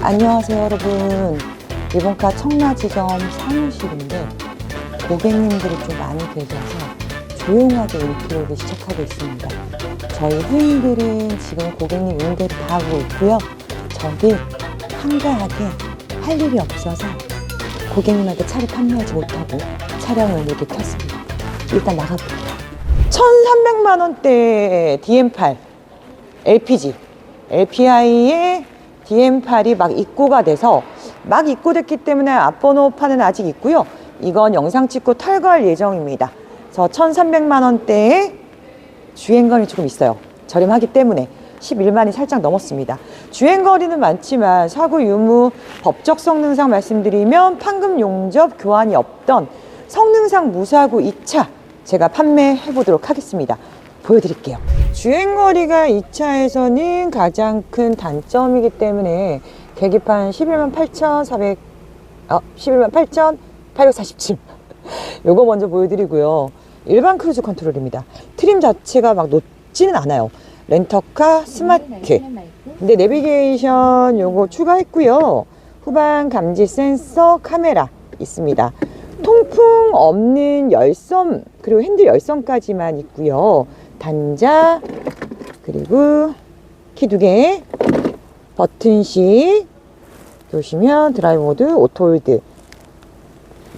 안녕하세요 여러분. 리본카 청라지점 사무실인데 고객님들이 좀 많이 계셔서 조용하게 인트로를 시작하고 있습니다. 저희 후임들은 지금 고객님 응대를 다 하고 있고요. 저도 한가하게 할 일이 없어서 고객님한테 차를 판매하지 못하고 차량을 모두 켰습니다. 일단 나가볼게요. 1300만 원대 DM8 LPG LPI의 DM8이 막 입고가 돼서 막 입고됐기 때문에 앞번호 판은 아직 있고요. 이건 영상 찍고 탈거할 예정입니다. 저 1,300만 원대의 주행거리 조금 있어요. 저렴하기 때문에 11만이 살짝 넘었습니다. 주행거리는 많지만 사고 유무 법적 성능상 말씀드리면 판금 용접 교환이 없던 성능상 무사고 2차 제가 판매해 보도록 하겠습니다. 보여드릴게요. 주행거리가 이 차에서는 가장 큰 단점이기 때문에 계기판 11만 8,400, 어, 11만 8,847. 요거 먼저 보여드리고요. 일반 크루즈 컨트롤입니다. 트림 자체가 막 높지는 않아요. 렌터카 스마트. 근데 내비게이션 요거 추가했고요. 후방 감지 센서 카메라 있습니다. 통풍 없는 열선 그리고 핸들 열선까지만 있고요. 단자 그리고 키 두 개, 버튼식 보시면 드라이브 모드 오토홀드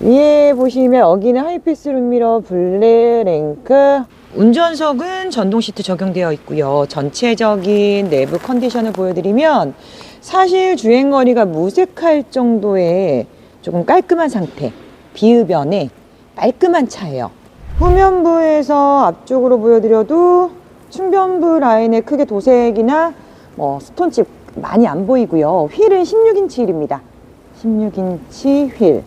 위에 보시면 여기는 하이패스 룸미러 블랙 랭크 운전석은 전동 시트 적용되어 있고요. 전체적인 내부 컨디션을 보여드리면 사실 주행거리가 무색할 정도의 조금 깔끔한 상태 비흡연의 깔끔한 차예요. 후면부에서 앞쪽으로 보여드려도 충변부 라인에 크게 도색이나 뭐 스톤칩 많이 안 보이고요. 휠은 16인치 휠입니다. 16인치 휠.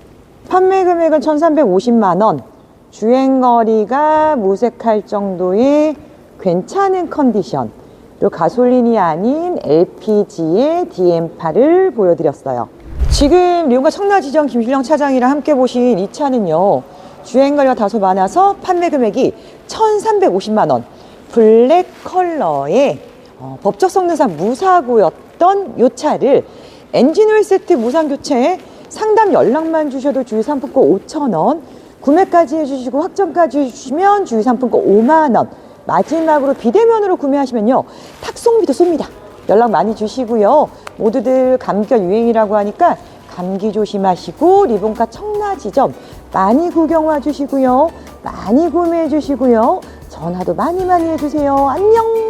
판매 금액은 1,350만 원. 주행 거리가 무색할 정도의 괜찮은 컨디션. 그리고 가솔린이 아닌 LPG의 DM8을 보여드렸어요. 지금 리온과 청라 지점 김실령 차장이랑 함께 보신 이 차는요. 주행거리가 다소 많아서 판매 금액이 1,350만 원. 블랙 컬러의 어, 법적 성능상 무사고였던 이 차를 엔진오일 세트 무상 교체 상담 연락만 주셔도 주유 상품권 5천 원 구매까지 해주시고 확정까지 해주시면 주유 상품권 5만 원. 마지막으로 비대면으로 구매하시면요 탁송비도 쏩니다. 연락 많이 주시고요. 모두들 감기가 유행이라고 하니까 감기 조심하시고 리본카 청라 지점 많이 구경 와 주시고요. 많이 구매해 주시고요. 전화도 많이 많이 해주세요. 안녕